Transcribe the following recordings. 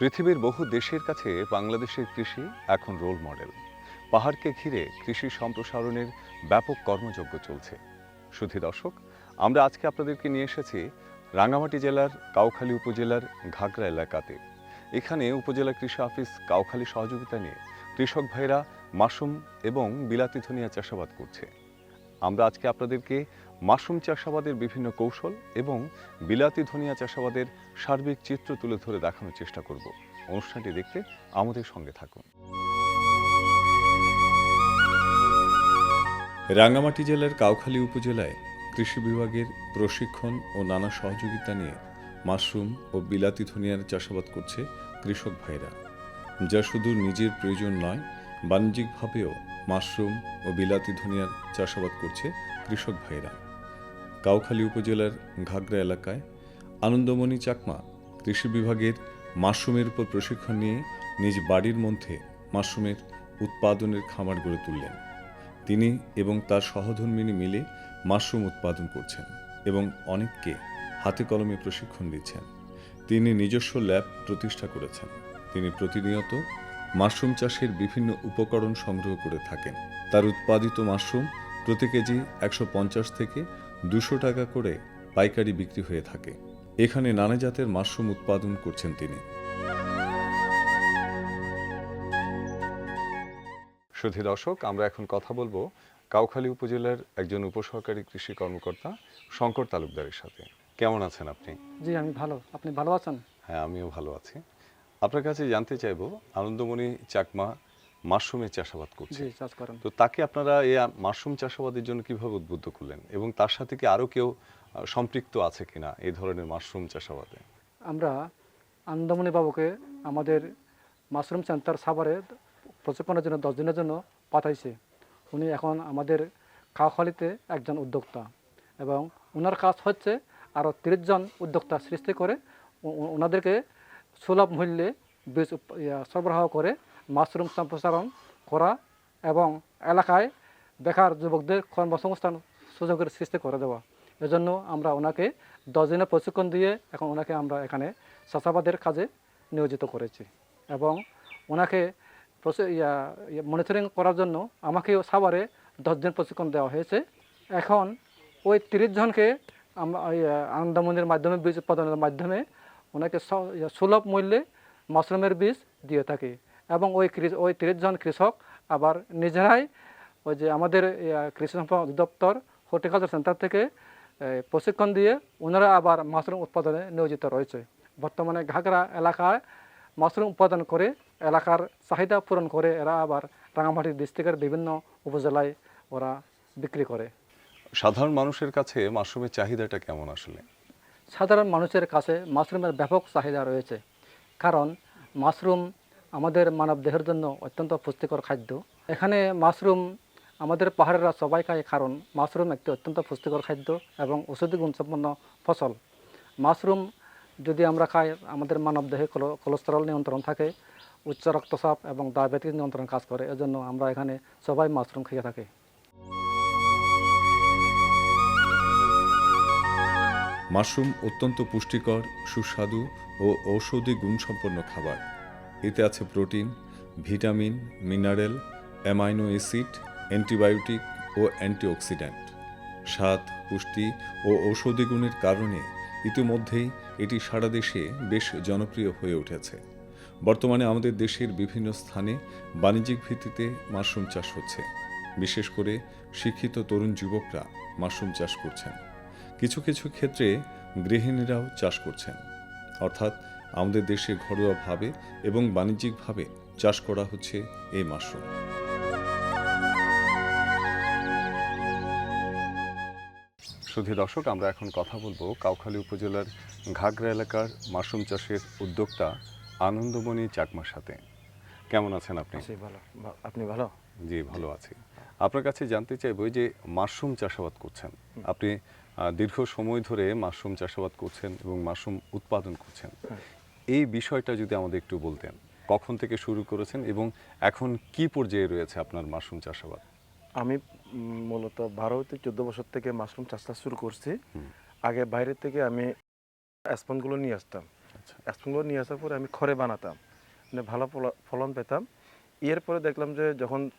পৃথিবীর বহু দেশের কাছে বাংলাদেশের কৃষি এখন রোল মডেল পাহাড়কে ঘিরে কৃষি সম্প্রসারণের ব্যাপক কর্মযজ্ঞ চলছে। শুধু দর্শক, আমরা আজকে আপনাদেরকে নিয়ে এসেছি রাঙ্গামাটি জেলার কাউখালী উপজেলার ঘাগরা এলাকাতে। এখানে উপজেলা কৃষি অফিস কাউখালী সহযোগিতা নিয়ে কৃষক ভাইরা মাশরুম এবং বিলাতি ধনিয়া চাষাবাদ করছে। আমরা আজকে আপনাদেরকে মাশরুম চাষাবাদের বিভিন্ন কৌশল এবং বিলাতি ধনিয়া চাষাবাদের সার্বিক চিত্র তুলে ধরে দেখানোর চেষ্টা করব। অনুষ্ঠানটি দেখতে আমাদের সঙ্গে থাকুন। রাঙ্গামাটি জেলার কাউখালী উপজেলায় কৃষি বিভাগের প্রশিক্ষণ ও নানা সহযোগিতা নিয়ে মাশরুম ও বিলাতি ধনিয়ার চাষাবাদ করছে কৃষক ভাইরা। যা শুধু নিজের প্রয়োজন নয়, বাণিজ্যিকভাবেও মাশরুম ও বিলাতি ধনিয়ার চাষাবাদ করছে কৃষক ভাইরা। কাউখালী উপজেলার ঘাগরা এলাকায় আনন্দমণি চাকমা কৃষি বিভাগের মাশরুমের উপর প্রশিক্ষণ নিয়ে নিজ বাড়ির মধ্যে মাশরুমের উৎপাদনের খামার গড়ে তুললেন। তিনি এবং তার সহধর্মিনী মিলে মাশরুম উৎপাদন করছেন এবং অনেককে হাতে কলমে প্রশিক্ষণ দিচ্ছেন। তিনি নিজস্ব ল্যাব প্রতিষ্ঠা করেছেন। তিনি প্রতিনিয়ত মাশরুম চাষের বিভিন্ন উপকরণ সংগ্রহ করে থাকেন। তার উৎপাদিত মাশরুম প্রতি কেজি একশো পঞ্চাশ থেকে দুশো টাকা করে পাইকারি বিক্রি হয়ে থাকে। এখানে নানা জাতের মাশরুম উৎপাদন করছেন তিনি। সুধী দর্শক আমরা এখন কথা বলব কাউখালী উপজেলার একজন উপসহকারী কৃষি কর্মকর্তা শঙ্কর তালুকদারের সাথে। কেমন আছেন আপনি? জি আমি ভালো। আপনি ভালো আছেন? হ্যাঁ আমিও ভালো আছি। আপনার কাছে জানতে চাইব আনন্দমণি চাকমা মাশরুমের চাষাবাদ করছে। জি চাষ করেন। তো তাকে আপনারা এই মাশরুম চাষাবাদের জন্য কীভাবে উদ্বুদ্ধ করলেন? এবং তার সাথে কি আরও কেউ সম্পৃক্ত আছে কিনা এই ধরনের মাশরুম চাষাবাদে? আমরা আন্দামনি বাবুকে আমাদের মাশরুম সেন্টার সাভারে প্রশিক্ষণের জন্য দশ দিনের জন্য পাঠাইছে। উনি এখন আমাদের খাওয়াখালিতে একজন উদ্যোক্তা এবং ওনার কাজ হচ্ছে আরও তিরিশ জন উদ্যোক্তা সৃষ্টি করে ওনাদেরকে সুলভ মূল্যে বীজ সরবরাহ করে মাশরুম সম্প্রসারণ করা এবং এলাকায় বেকার যুবকদের কর্মসংস্থান সুযোগের সৃষ্টি করে দেওয়া। এজন্য আমরা ওনাকে দশ দিনের প্রশিক্ষণ দিয়ে এখন ওনাকে আমরা এখানে চাষাবাদের কাজে নিয়োজিত করেছি এবং ওনাকে মনিটরিং করার জন্য আমাকেও সাভারে দশ দিন প্রশিক্ষণ দেওয়া হয়েছে। এখন ওই তিরিশ জনকে আনন্দমন্দির মাধ্যমে, বীজ উৎপাদনের মাধ্যমে ওনাকে সুলভ মূল্যে মাশরুমের বীজ দিয়ে থাকি। এবং ওই ওই তিরিশ জন কৃষক আবার নিজেরাই ওই যে আমাদের কৃষি সম্পদ অধিদপ্তর হর্টিকালচার সেন্টার থেকে প্রশিক্ষণ দিয়ে ওনারা আবার মাশরুম উৎপাদনে নিয়োজিত রয়েছে। বর্তমানে ঘাগরা এলাকায় মাশরুম উৎপাদন করে এলাকার চাহিদা পূরণ করে এরা আবার রাঙামাটি ডিস্ট্রিক্টের বিভিন্ন উপজেলায় ওরা বিক্রি করে। সাধারণ মানুষের কাছে মাশরুমের চাহিদাটা কেমন আসলে? সাধারণ মানুষের কাছে মাশরুমের ব্যাপক চাহিদা রয়েছে। কারণ মাশরুম আমাদের মানব দেহের জন্য অত্যন্ত পুষ্টিকর খাদ্য। এখানে মাশরুম আমাদের পাহাড়েরা সবাই খায়, কারণ মাশরুম একটি অত্যন্ত পুষ্টিকর খাদ্য এবং ঔষধি গুণসম্পন্ন ফসল। মাশরুম যদি আমরা খাই, আমাদের মানব দেহে কোলো- কোলেস্টেরল নিয়ন্ত্রণ থাকে, উচ্চ রক্তচাপ এবং ডায়াবেটিস নিয়ন্ত্রণ কাজ করে, এজন্য আমরা এখানে সবাই মাশরুম খেয়ে থাকি। মাশরুম অত্যন্ত পুষ্টিকর, সুস্বাদু ও ঔষধি গুণসম্পন্ন খাবার। এতে আছে protein, vitamin, mineral, amino acid, antibiotic ও অ্যান্টিঅক্সিডেন্ট স্বাদ, পুষ্টি ও ঔষধি গুণের কারণে ইতিমধ্যেই এটি সারা দেশে বেশ জনপ্রিয় হয়ে উঠেছে। বর্তমানে আমাদের দেশের বিভিন্ন স্থানে বাণিজ্যিক ভিত্তিতে মাশরুম চাষ হচ্ছে। বিশেষ করে শিক্ষিত তরুণ যুবকরা মাশরুম চাষ করছেন। কিছু কিছু ক্ষেত্রে গৃহিণীরাও চাষ করছেন। অর্থাৎ আমাদের দেশে ঘরোয়াভাবে এবং বাণিজ্যিকভাবে চাষ করা হচ্ছে এই মাশরুম। শুধু দর্শক আমরা এখন কথা বলব কাউখালী উপজেলার ঘাগরা এলাকার মাশরুম চাষের উদ্যোক্তা আনন্দমণি চাকমার সাথে। কেমন আছেন আপনি? ভালো। আপনি ভালো? জি ভালো আছি। আপনার কাছে জানতে চাইব যে মাশরুম চাষাবাদ করছেন। আপনি দীর্ঘ সময় ধরে মাশরুম চাষাবাদ করছেন এবং মাশরুম উৎপাদন করছেন। এই বিষয়টা যদি আমাদের একটু বলতেন কখন থেকে শুরু করেছেন এবং এখন কি পর্যায়ে রয়েছে আপনার মাশরুম চাষাবাদ? আমি মূলত বারো হতে চোদ্দ বছর থেকে মাশরুম চাষটা শুরু করছি। আগে বাইরে থেকে আমি স্পনগুলো নিয়ে আসতাম। আচ্ছা। স্পনগুলো নিয়ে আসার পরে আমি খড়ে বানাতাম মানে ভালো ফল- ফলন পেতাম। এরপরে দেখলাম যে যখন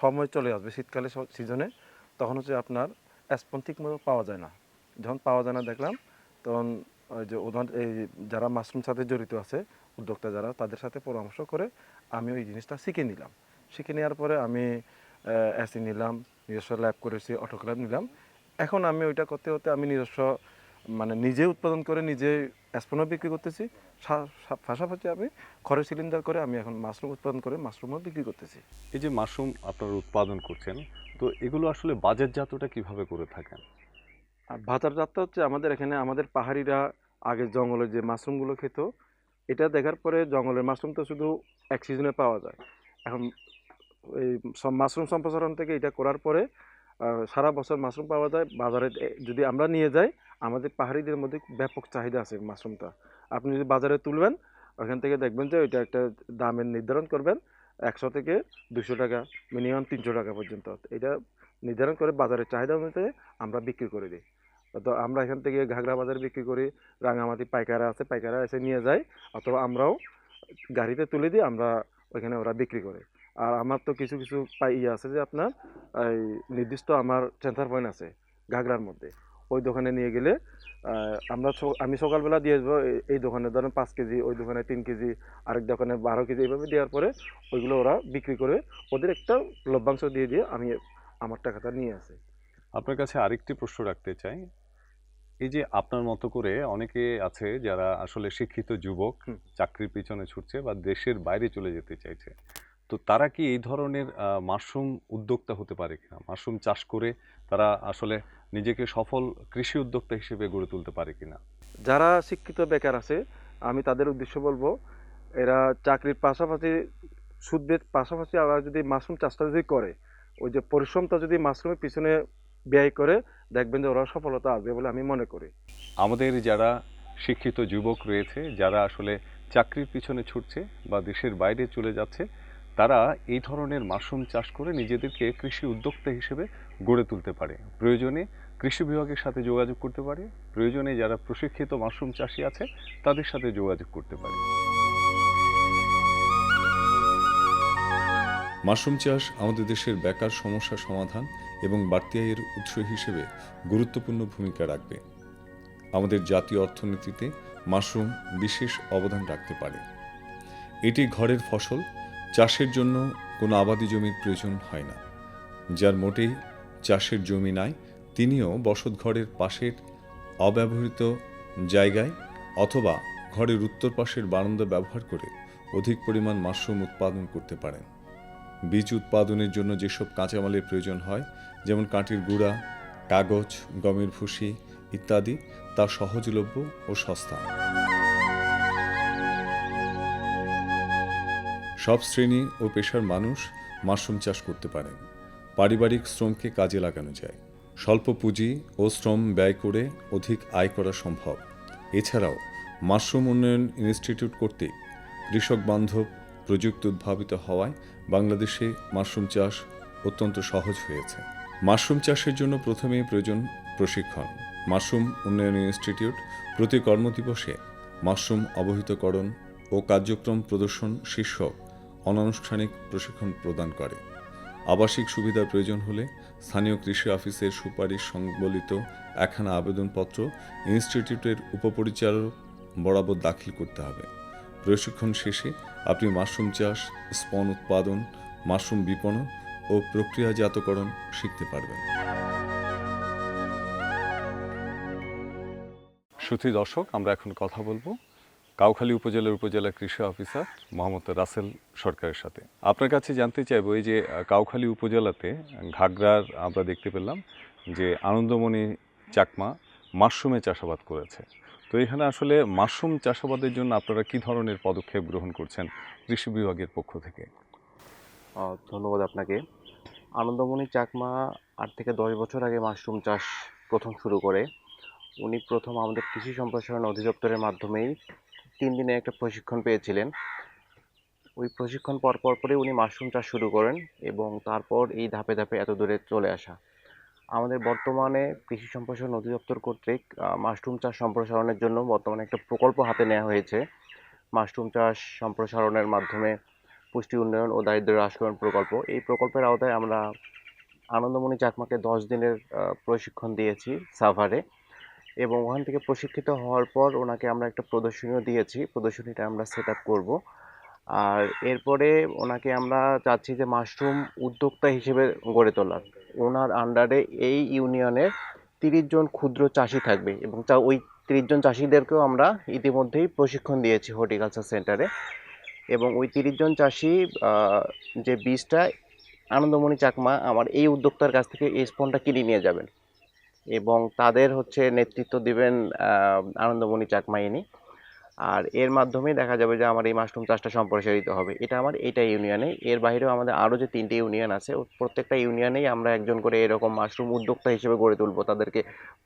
সময় চলে আসবে শীতকালে সিজনে তখন হচ্ছে আপনার স্পন ঠিক মতো পাওয়া যায় না। যখন পাওয়া যায় না দেখলাম তখন ওই যে উদাহরণ এই যারা মাশরুম সাথে জড়িত আছে, উদ্যোক্তা যারা, তাদের সাথে পরামর্শ করে আমি ওই জিনিসটা শিখে নিলাম। শিখে নেওয়ার পরে আমি অ্যাসি নিলাম, নিজস্ব ল্যাব করেছি অটোক্ল্যাব নিলাম। এখন আমি ওইটা করতে করতে আমি নিজস্ব মানে নিজে উৎপাদন করে নিজে স্পনও বিক্রি করতেছি। পাশাপাশি আমি খড়ের সিলিন্ডার করে আমি এখন মাশরুম উৎপাদন করে মাশরুমও বিক্রি করতেছি। এই যে মাশরুম আপনারা উৎপাদন করছেন, তো এগুলো আসলে বাজারজাতটা কীভাবে করে থাকেন? আর বাজার যাত্রা হচ্ছে আমাদের এখানে আমাদের পাহাড়িরা আগে জঙ্গলে যে মাশরুমগুলো খেত, এটা দেখার পরে জঙ্গলের মাশরুম তো শুধু এক সিজনে পাওয়া যায়। এখন এই মাশরুম সম্প্রসারণ থেকে এটা করার পরে সারা বছর মাশরুম পাওয়া যায়। বাজারে যদি আমরা নিয়ে যাই, আমাদের পাহাড়িদের মধ্যে ব্যাপক চাহিদা আছে মাশরুমটা। আপনি যদি বাজারে তুলবেন, ওখান থেকে দেখবেন যে ওইটা একটা দামের নির্ধারণ করবেন একশো থেকে দুশো টাকা, মিনিমাম তিনশো টাকা পর্যন্ত। এটা নির্ধারণ করে বাজারের চাহিদা অনুযায়ী আমরা বিক্রি করে দিই। তো আমরা এখান থেকে ঘাগরা বাজারে বিক্রি করি, রাঙামাটি পাইকারা আছে, পাইকারা এসে নিয়ে যায়, অথবা আমরাও গাড়িতে তুলে দিই আমরা ওইখানে ওরা বিক্রি করে। আর আমার তো কিছু কিছু ইয়ে আছে যে আপনার, এই নির্দিষ্ট আমার সেন্টার পয়েন্ট আছে ঘাগরার মধ্যে। ওই দোকানে নিয়ে গেলে আমরা আমি সকালবেলা দিয়ে এই- এই দোকানে ধরেন পাঁচ কেজি, ওই দোকানে তিন কেজি, আরেক দোকানে বারো কেজি, এইভাবে দেওয়ার পরে ওইগুলো ওরা বিক্রি করে ওদের একটা লভ্যাংশ দিয়ে দিয়ে আমি আমার টাকাটা নিয়ে আসি। আপনার কাছে আরেকটি প্রশ্ন রাখতে চাই। এই যে আপনার মতো করে অনেকে আছে যারা আসলে শিক্ষিত যুবক চাকরির পিছনে ছুটছে বা দেশের বাইরে চলে যেতে চাইছে। তো তারা কি এই ধরনের মাশরুম উদ্যোক্তা হতে পারে কিনা? মাশরুম চাষ করে তারা আসলে নিজেকে সফল কৃষি উদ্যোক্তা হিসেবে গড়ে তুলতে পারে কিনা? যারা শিক্ষিত বেকার আছে আমি তাদের উদ্দেশ্য বলব এরা চাকরির পাশাপাশি সুদের পাশাপাশি আবার যদি মাশরুম চাষটা যদি করে ওই যে পরিশ্রমটা যদি মাশরুমের পিছনে ব্যয় করে দেখবেন যে ওরা সফলতা আসবে বলে আমি মনে করি। আমাদের যারা শিক্ষিত যুবক রয়েছে, যারা আসলে চাকরির পিছনে ছুটছে বা দেশের বাইরে চলে যাচ্ছে, তারা এই ধরনের মাশরুম চাষ করে নিজেদেরকে কৃষি উদ্যোক্তা হিসেবে গড়ে তুলতে পারে। প্রয়োজনে কৃষি বিভাগের সাথে যোগাযোগ করতে পারে। প্রয়োজনে যারা প্রশিক্ষিত মাশরুম চাষি আছে, তাদের সাথে যোগাযোগ করতে পারে। মাশরুম চাষ আমাদের দেশের বেকার সমস্যা সমাধান এবং বাড়তি আয়ের উৎস হিসেবে গুরুত্বপূর্ণ ভূমিকা রাখবে। আমাদের জাতীয় অর্থনীতিতে মাশরুম বিশেষ অবদান রাখতে পারে। এটি ঘরের ফসল, চাষের জন্য কোনো আবাদি জমির প্রয়োজন হয় না। যার মোটেই চাষের জমি নাই, তিনিও বসতঘরের পাশের অব্যবহৃত জায়গায় অথবা ঘরের উত্তর পাশের বারান্দা ব্যবহার করে অধিক পরিমাণ মাশরুম উৎপাদন করতে পারেন। বীজ উৎপাদনের জন্য যেসব কাঁচামালের প্রয়োজন হয়, যেমন কাঠির গুঁড়া, কাগজ, গমের ভুসি ইত্যাদি, তা সহজলভ্য ও সস্তা। সব শ্রেণি ও পেশার মানুষ মাশরুম চাষ করতে পারেন। পারিবারিক শ্রমকে কাজে লাগানো যায়। স্বল্প পুঁজি ও শ্রম ব্যয় করে অধিক আয় করা সম্ভব। এছাড়াও, মাশরুম উন্নয়ন ইনস্টিটিউট কর্তৃক কৃষক বান্ধব প্রযুক্তি উদ্ভাবিত হওয়ায় বাংলাদেশে মাশরুম চাষ অত্যন্ত সহজ হয়েছে। মাশরুম চাষের জন্য প্রথমেই প্রয়োজন প্রশিক্ষণ। মাশরুম উন্নয়ন ইনস্টিটিউট প্রতি কর্মদিবসে মাশরুম অবহিতকরণ ও কার্যক্রম প্রদর্শন শীর্ষক অনানুষ্ঠানিক প্রশিক্ষণ প্রদান করে। আবাসিক সুবিধার প্রয়োজন হলে স্থানীয় কৃষি অফিসের সুপারিশ সংবলিত একখানা আবেদনপত্র ইনস্টিটিউটের উপপরিচালক বরাবর দাখিল করতে হবে। প্রশিক্ষণ শেষে আপনি মাশরুম চাষ, স্পন উৎপাদন, মাশরুম বিপণন ও প্রক্রিয়াজাতকরণ শিখতে পারবেন। সুধী দর্শক, আমরা এখন কথা বলব কাউখালী উপজেলার উপজেলা কৃষি অফিসার মোহাম্মদ রাসেল সরকারের সাথে। আপনার কাছে জানতে চাইব, এই যে কাউখালী উপজেলাতে ঘাগরার আমরা দেখতে পেলাম যে আনন্দমণি চাকমা মাশরুমে চাষাবাদ করেছে। তো এখানে আসলে মাশরুম চাষাবাদের জন্য আপনারা কি ধরনের পদক্ষেপ গ্রহণ করছেন কৃষি বিভাগের পক্ষ থেকে? ধন্যবাদ আপনাকে। আনন্দমণি চাকমা আট থেকে দশ বছর আগে মাশরুম চাষ প্রথম শুরু করে। উনি প্রথম আমাদের কৃষি সম্প্রসারণ অধিদপ্তরের মাধ্যমেই তিন দিনে একটা প্রশিক্ষণ পেয়েছিলেন। ওই প্রশিক্ষণ পর পর পরে উনি মাশরুম চাষ শুরু করেন এবং তারপর এই ধাপে ধাপে এত দূরে চলে আসা। আমাদের বর্তমানে কৃষি সম্প্রসারণ অধিদপ্তর কর্তৃক মাশরুম চাষ সম্প্রসারণের জন্য বর্তমানে একটা প্রকল্প হাতে নেওয়া হয়েছে। মাশরুম চাষ সম্প্রসারণের মাধ্যমে পুষ্টি উন্নয়ন ও দারিদ্র হ্রাসকরণ প্রকল্প। এই প্রকল্পের আওতায় আমরা আনন্দমণি চাকমাকে দশ দিনের প্রশিক্ষণ দিয়েছি সাভারে এবং ওখান থেকে প্রশিক্ষিত হওয়ার পর ওনাকে আমরা একটা প্রদর্শনীও দিয়েছি। প্রদর্শনীটা আমরা সেট আপ করব। আর এরপরে ওনাকে আমরা চাচ্ছি যে মাশরুম উদ্যোক্তা হিসেবে গড়ে তোলার। ওনার আন্ডারে এই ইউনিয়নের তিরিশ জন ক্ষুদ্র চাষি থাকবে এবং চা ওই তিরিশ জন চাষিদেরকেও আমরা ইতিমধ্যেই প্রশিক্ষণ দিয়েছি হর্টিকালচার সেন্টারে এবং ওই তিরিশ জন চাষি যে বীজটা, আনন্দমণি চাকমা আমার এই উদ্যোক্তার কাছ থেকে এই স্পনটা কিনে নিয়ে যাবেন। এবং তাদের হচ্ছে নেতৃত্ব দিবেন আনন্দমণি চাকমা ইনি। আর এর মাধ্যমে দেখা যাবে যে আমার এই মাশরুম চাষটা সম্প্রসারিত হবে। এটা আমার এটা ইউনিয়নে এর বাইরেও আমাদের আরও যে তিনটে ইউনিয়ন আছে প্রত্যেকটা ইউনিয়নেই আমরা একজন করে এরকম মাশরুম উদ্যোক্তা হিসেবে গড়ে তুলবো। তাদেরকে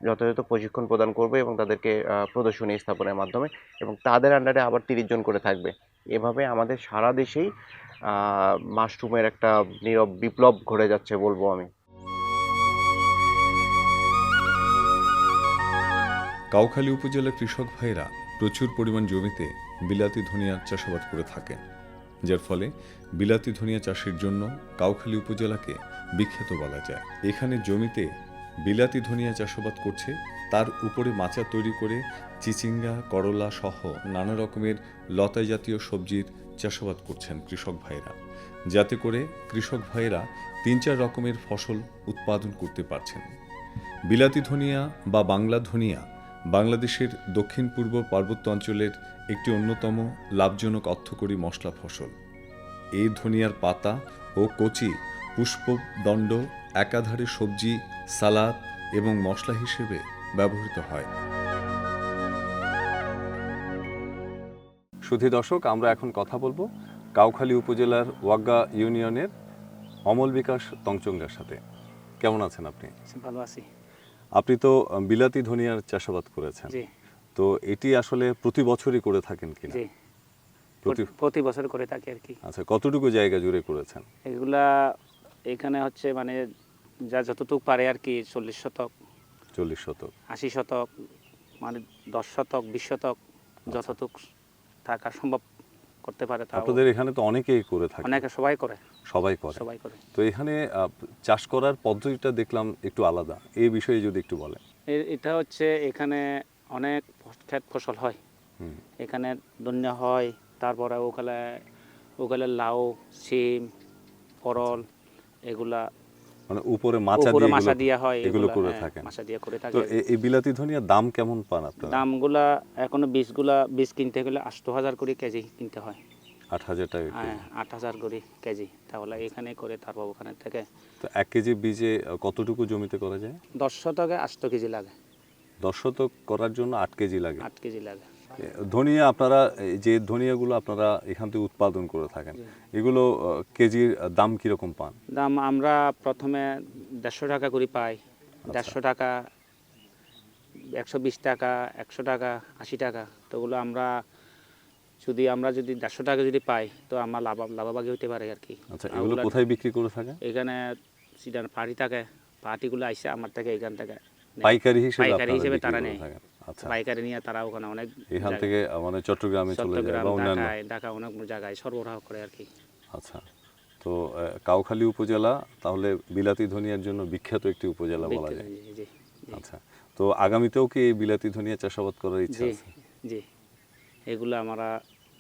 যথাযথ প্রশিক্ষণ প্রদান করব এবং তাদেরকে প্রদর্শনী স্থাপনের মাধ্যমে এবং তাদের আন্ডারে আবার তিরিশ জন করে থাকবে। এভাবে আমাদের সারা দেশেই মাশরুমের একটা নীরব বিপ্লব ঘটে যাচ্ছে বলব আমি। কাউখালী উপজেলার কৃষক ভাইরা প্রচুর পরিমাণ জমিতে বিলাতি ধনিয়ার চাষাবাদ করে থাকেন, যার ফলে বিলাতি ধনিয়া চাষের জন্য কাউখালী উপজেলাকে বিখ্যাত বলা যায়। এখানে জমিতে বিলাতি ধনিয়া চাষাবাদ করছে, তার উপরে মাচা তৈরি করে চিচিঙ্গা, করলা সহ নানা রকমের লতা জাতীয় সবজির চাষাবাদ করছেন কৃষক ভাইরা যাতে করে কৃষক ভাইরা তিন চার রকমের ফসল উৎপাদন করতে পারছেন। বিলাতি ধনিয়া বা বাংলা ধনিয়া বাংলাদেশের দক্ষিণ পূর্ব পার্বত্য অঞ্চলের একটি অন্যতম লাভজনক অর্থকরী মশলা ফসল। এই ধনিয়ার পাতা ও কচি পুষ্পদণ্ড একাধারে সবজি সালাদ এবং মশলা হিসেবে ব্যবহৃত হয়। সুধী দর্শক আমরা এখন কথা বলব কাউখালী উপজেলার ওয়াগ্গা ইউনিয়নের অমল বিকাশ তংচঙ্গার সাথে। কেমন আছেন আপনি? ভালো আছি। আপনি তো বিলাতি ধনিয়ার চাষাবাদ করেছেন। জি। তো এটি আসলে প্রতি বছরই করে থাকেন কিনা? জি। প্রতি প্রতি বছর করে থাকি আর কি। আচ্ছা কতটুকু জায়গা জুড়ে করেছেন? এগুলা এখানে হচ্ছে মানে যা যতটুকু পারে আর কি চল্লিশ শতক। চল্লিশ শতক। আশি শতক মানে দশ শতক বিশ শতক যতটুক থাকা সম্ভব। করতে পারে তা আপনাদের এখানে তো অনেকেই করে থাকে। অনেকে সবাই করে। সবাই করে। সবাই করে। তো এখানে চাষ করার পদ্ধতিটা দেখলাম একটু আলাদা। এই বিষয়ে যদি একটু বলেন। এটা হচ্ছে এখানে অনেক ক্ষেত ফসল হয়। এখানে ধনিয়া হয় তারপরে ওখানে ওখানে লাউ সিম পরল এগুলা মানে উপরে মাচা দিয়ে মাছা এগুলো- হয় এগুলো করে হ্যাঁ, থাকেন। মাছা দিয়ে করে থাকে। তো এই বিলাতি ধনিয়ার দাম কেমন পান আপনারা? দামগুলা এখনও বীজগুলা বীজ কিনতে গেলে আষ্ট হাজার করে কেজি কিনতে হয়। আট হাজার টাকা হ্যাঁ আট হাজার করে কেজি। তাহলে এখানে করে তারপর ওখানে থেকে তো এক কেজি বীজে কতটুকু জমিতে করা যায়? দশ শতকে আষ্ট কেজি লাগে। দশ শতক করার জন্য আট কেজি লাগে। আট কেজি লাগে। ধনিয়া আপনারা যে ধনিয়াগুলো আপনারা এখান থেকে উৎপাদন করে থাকেন এগুলো কেজির দাম কীরকম পান? দাম আমরা প্রথমে দেড়শো টাকা করে পাই। দেড়শো টাকা একশো বিশ টাকা একশো টাকা আশি টাকা। তো ওগুলো আমরা যদি আমরা যদি দেড়শো টাকা যদি পাই তো আমরা লাভ লাভবাগী হতে পারে আর কি আচ্ছা এগুলো কোথায় বিক্রি করে থাকে এখানে সিডার পার্টি থাকে পার্টিগুলো আইসে আমার থেকে এখান থেকে। পাইকারি হিসেবে পাইকারি হিসেবে তারা নেয়। আচ্ছা পাইকারি নিয়ে তারা ওখানে অনেক এখান থেকে মানে চট্টগ্রামে চলে যায় বা অন্যান্য। ঢাকা অনেক জায়গায় সরবরাহ করে আর কি। আচ্ছা। তো কাউখালী উপজেলা তাহলে বিলাতি ধনিয়ার জন্য বিখ্যাত একটি উপজেলা বলা যায়। আচ্ছা। তো আগামীতেও কি এই বিলাতি ধনিয়া চাষাবাদ করার ইচ্ছা আছে? জি। এগুলো আমরা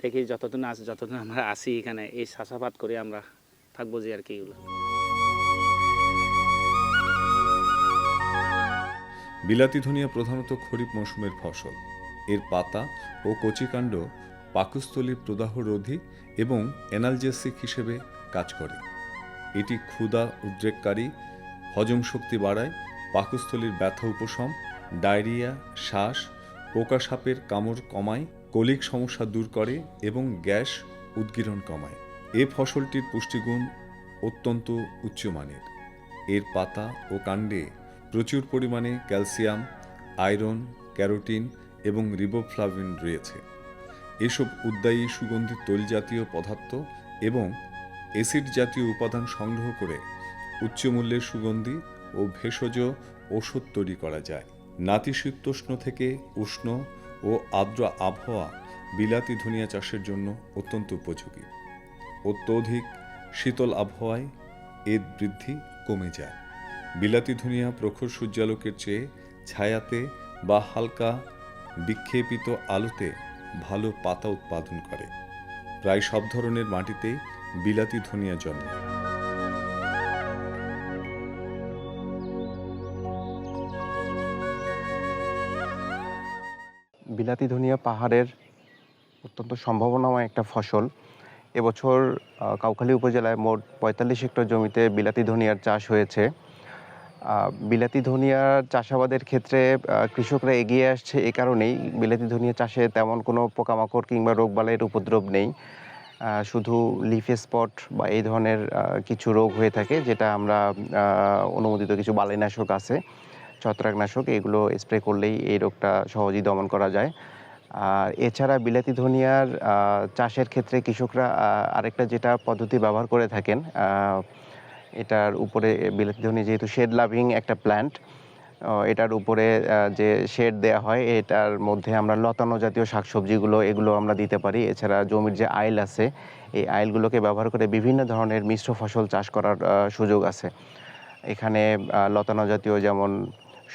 দেখি যতদিন আস যতদিন আমরা আসি এখানে এই চাষাবাদ করে আমরা থাকব যে আর কি এগুলো। বিলাতি ধনিয়া প্রধানত খরিফ মৌসুমের ফসল। এর পাতা ও কচিকাণ্ড পাকস্থলীর প্রদাহ রোধী এবং অ্যানালজেসিক হিসেবে কাজ করে। এটি ক্ষুধা উদ্রেককারী, হজম শক্তি বাড়ায়, পাকস্থলীর ব্যথা উপশম, ডায়রিয়া, শ্বাস পোকা সাপের কামড় কমায়, কলিক সমস্যা দূর করে এবং গ্যাস উদ্গীরণ কমায়। এ ফসলটির পুষ্টিগুণ অত্যন্ত উচ্চমানের। এর পাতা ও কাণ্ডে প্রচুর পরিমাণে ক্যালসিয়াম, আয়রন, ক্যারোটিন এবং রিবোফ্লাভিন রয়েছে। এসব উদ্দায়ী সুগন্ধি তৈল জাতীয় পদার্থ এবং অ্যাসিড জাতীয় উপাদান সংগ্রহ করে উচ্চমূল্যের সুগন্ধি ও ভেষজ ওষুধ তৈরি করা যায়। নাতিশীতোষ্ণ থেকে উষ্ণ ও আর্দ্র আবহাওয়া বিলাতি ধনিয়া চাষের জন্য অত্যন্ত উপযোগী। অত্যধিক শীতল আবহাওয়ায় এর বৃদ্ধি কমে যায়। বিলাতি ধনিয়া প্রখর সূর্যালোকের চেয়ে ছায়াতে বা হালকা বিক্ষেপিত আলোতে ভালো পাতা উৎপাদন করে। প্রায় সব ধরনের মাটিতেই বিলাতি ধনিয়া জন্মায় বিলাতি ধনিয়া পাহাড়ের অত্যন্ত সম্ভাবনাময় একটা ফসল। এবছর কাউখালী উপজেলায় মোট পঁয়তাল্লিশ হেক্টর জমিতে বিলাতি ধনিয়ার চাষ হয়েছে। বিলাতি ধনিয়ার চাষাবাদের ক্ষেত্রে কৃষকরা এগিয়ে আসছে এ কারণেই। বিলাতি ধনিয়া চাষে তেমন কোনো পোকামাকড় কিংবা রোগবালাইয়ের উপদ্রব নেই। শুধু লিফে স্পট বা এই ধরনের কিছু রোগ হয়ে থাকে যেটা আমরা অনুমোদিত কিছু বালাইনাশক আছে, ছত্রাকনাশক, এগুলো স্প্রে করলেই এই রোগটা সহজেই দমন করা যায়। আর এছাড়া বিলাতি ধনিয়ার চাষের ক্ষেত্রে কৃষকরা আরেকটা যেটা পদ্ধতি ব্যবহার করে থাকেন এটার উপরে বিলাতি ধনিয়া যেহেতু শেড লাভিং একটা প্ল্যান্ট এটার উপরে যে শেড দেওয়া হয়, এটার মধ্যে আমরা লতানো জাতীয় শাকসবজিগুলো, এগুলো আমরা দিতে পারি। এছাড়া জমির যে আইল আছে, এই আইলগুলোকে ব্যবহার করে বিভিন্ন ধরনের মিশ্র ফসল চাষ করার সুযোগ আছে। এখানে লতানো জাতীয় যেমন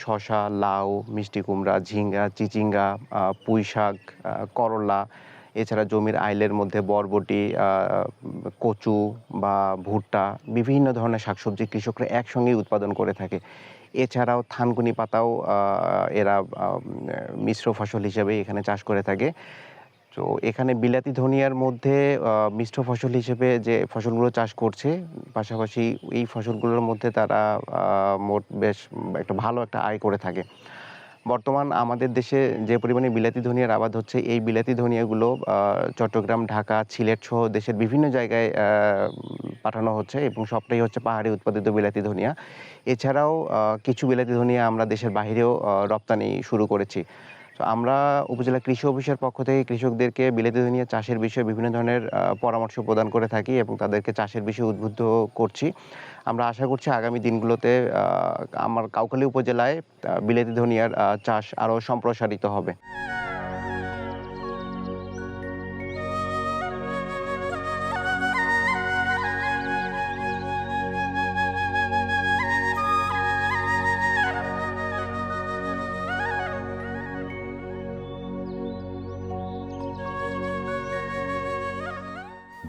শশা লাউ, মিষ্টি কুমড়া, ঝিঙ্গা, চিচিঙ্গা পুঁই শাক করলা এছাড়া জমির আইলের মধ্যে বরবটি কচু বা ভুট্টা, বিভিন্ন ধরনের শাকসবজি কৃষকরা একসঙ্গেই উৎপাদন করে থাকে। এছাড়াও থানকুনি পাতাও এরা মিশ্র ফসল হিসেবে এখানে চাষ করে থাকে। তো এখানে বিলাতি ধনিয়ার মধ্যে মিশ্র ফসল হিসেবে যে ফসলগুলো চাষ করছে, পাশাপাশি এই ফসলগুলোর মধ্যে তারা মোট বেশ একটা ভালো একটা আয় করে থাকে। বর্তমান আমাদের দেশে যে পরিমাণে বিলাতি ধনিয়ার আবাদ হচ্ছে, এই বিলাতি ধনিয়াগুলো চট্টগ্রাম, ঢাকা, সিলেট সহ দেশের বিভিন্ন জায়গায় পাঠানো হচ্ছে এবং সবটাই হচ্ছে পাহাড়ে উৎপাদিত বিলাতি ধনিয়া। এছাড়াও কিছু বিলাতি ধনিয়া আমরা দেশের বাহিরেও রপ্তানি শুরু করেছি। তো আমরা উপজেলা কৃষি অফিসের পক্ষ থেকে কৃষকদেরকে বিলেতে ধনিয়া চাষের বিষয়ে বিভিন্ন ধরনের পরামর্শ প্রদান করে থাকি এবং তাদেরকে চাষের বিষয়ে উদ্বুদ্ধ করছি। আমরা আশা করছি আগামী দিনগুলোতে আমার কাউখালী উপজেলায় বিলেতি ধনিয়ার চাষ আরও সম্প্রসারিত হবে।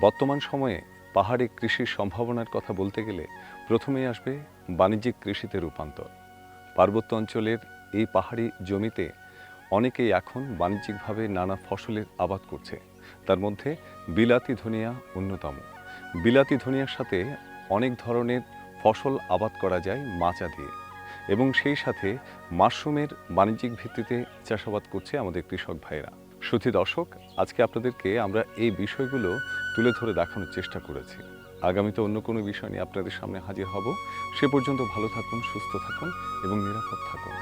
বর্তমান সময়ে পাহাড়ে কৃষির সম্ভাবনার কথা বলতে গেলে প্রথমেই আসবে বাণিজ্যিক কৃষিতে রূপান্তর। পার্বত্য অঞ্চলের এই পাহাড়ি জমিতে অনেকেই এখন বাণিজ্যিকভাবে নানা ফসলের আবাদ করছে। তার মধ্যে বিলাতি ধনিয়া অন্যতম। বিলাতি ধনিয়ার সাথে অনেক ধরনের ফসল আবাদ করা যায় মাচা দিয়ে এবং সেই সাথে মাশরুমের বাণিজ্যিক ভিত্তিতে চাষাবাদ করছে আমাদের কৃষক ভাইয়েরা। সুধী দর্শক, আজকে আপনাদেরকে আমরা এই বিষয়গুলো তুলে ধরে দেখানোর চেষ্টা করেছি। আগামীতে অন্য কোনো বিষয় নিয়ে আপনাদের সামনে হাজির হব। সে পর্যন্ত ভালো থাকুন, সুস্থ থাকুন এবং নিরাপদ থাকুন।